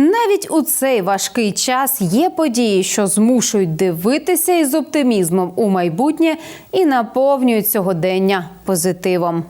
Навіть у цей важкий час є події, що змушують дивитися із оптимізмом у майбутнє і наповнюють сьогодення позитивом.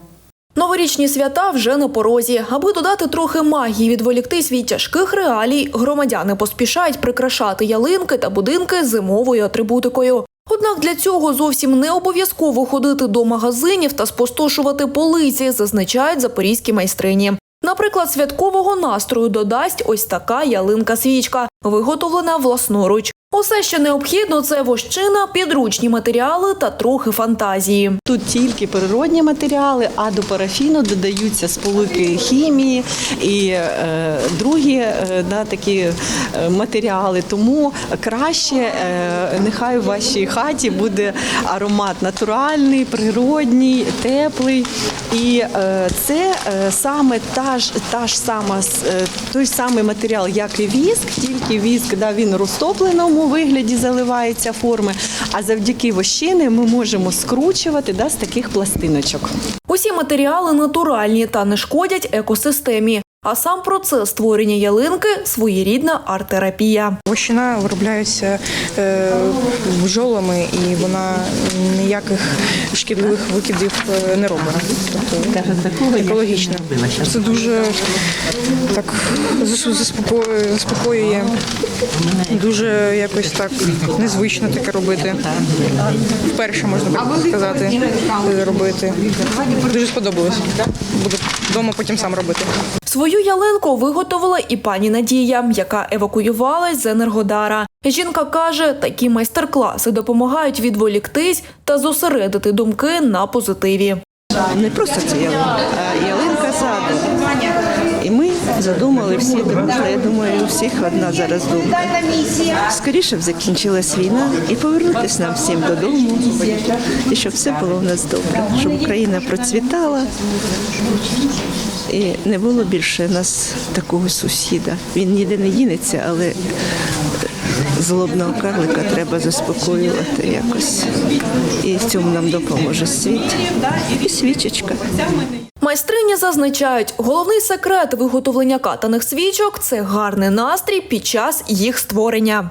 Новорічні свята вже на порозі. Аби додати трохи магії, відволіктись від тяжких реалій, громадяни поспішають прикрашати ялинки та будинки зимовою атрибутикою. Однак для цього зовсім не обов'язково ходити до магазинів та спустошувати полиці, зазначають запорізькі майстрині. Наприклад, святкового настрою додасть ось така ялинка-свічка, виготовлена власноруч. Усе, що необхідно, це вощина, підручні матеріали та трохи фантазії. Тут тільки природні матеріали, а до парафіну додаються сполуки хімії і е, другі е, да, такі е, матеріали. Тому краще е, нехай в вашій хаті буде аромат натуральний, природній, теплий. І е, це е, саме та ж, та ж сама, е, той самий матеріал, як і віск, тільки віск да, він в розтопленому вигляді заливається форми. А завдяки вощини ми можемо скручувати да, з таких пластиночок. Усі матеріали натуральні та не шкодять екосистемі. А сам процес створення ялинки своєрідна арт-терапія. Вощина виробляється е, бджолами і вона ніяких шкідливих викидів е, не робить. Тобто екологічно. Це дуже так заспокоює. Дуже якось так незвично таке робити. Вперше можна так сказати робити. Дуже сподобалось. Буду вдома потім сам робити. Свою ялинку виготовила і пані Надія, яка евакуювалась з Енергодара. Жінка каже, такі майстер-класи допомагають відволіктись та зосередити думки на позитиві. Не просто це ялинка, а ялинка задум. І ми задумали всі дружно. Я думаю, у всіх одна зараз думка. Скоріше б закінчилась війна і повернутися нам всім додому, і щоб все було в нас добре, щоб Україна процвітала. І не було більше нас такого сусіда. Він ніде не дінеться, але злобного карлика треба заспокоювати якось. І в цьому нам допоможе світ і свічечка. Майстрині зазначають, головний секрет виготовлення катаних свічок це гарний настрій під час їх створення.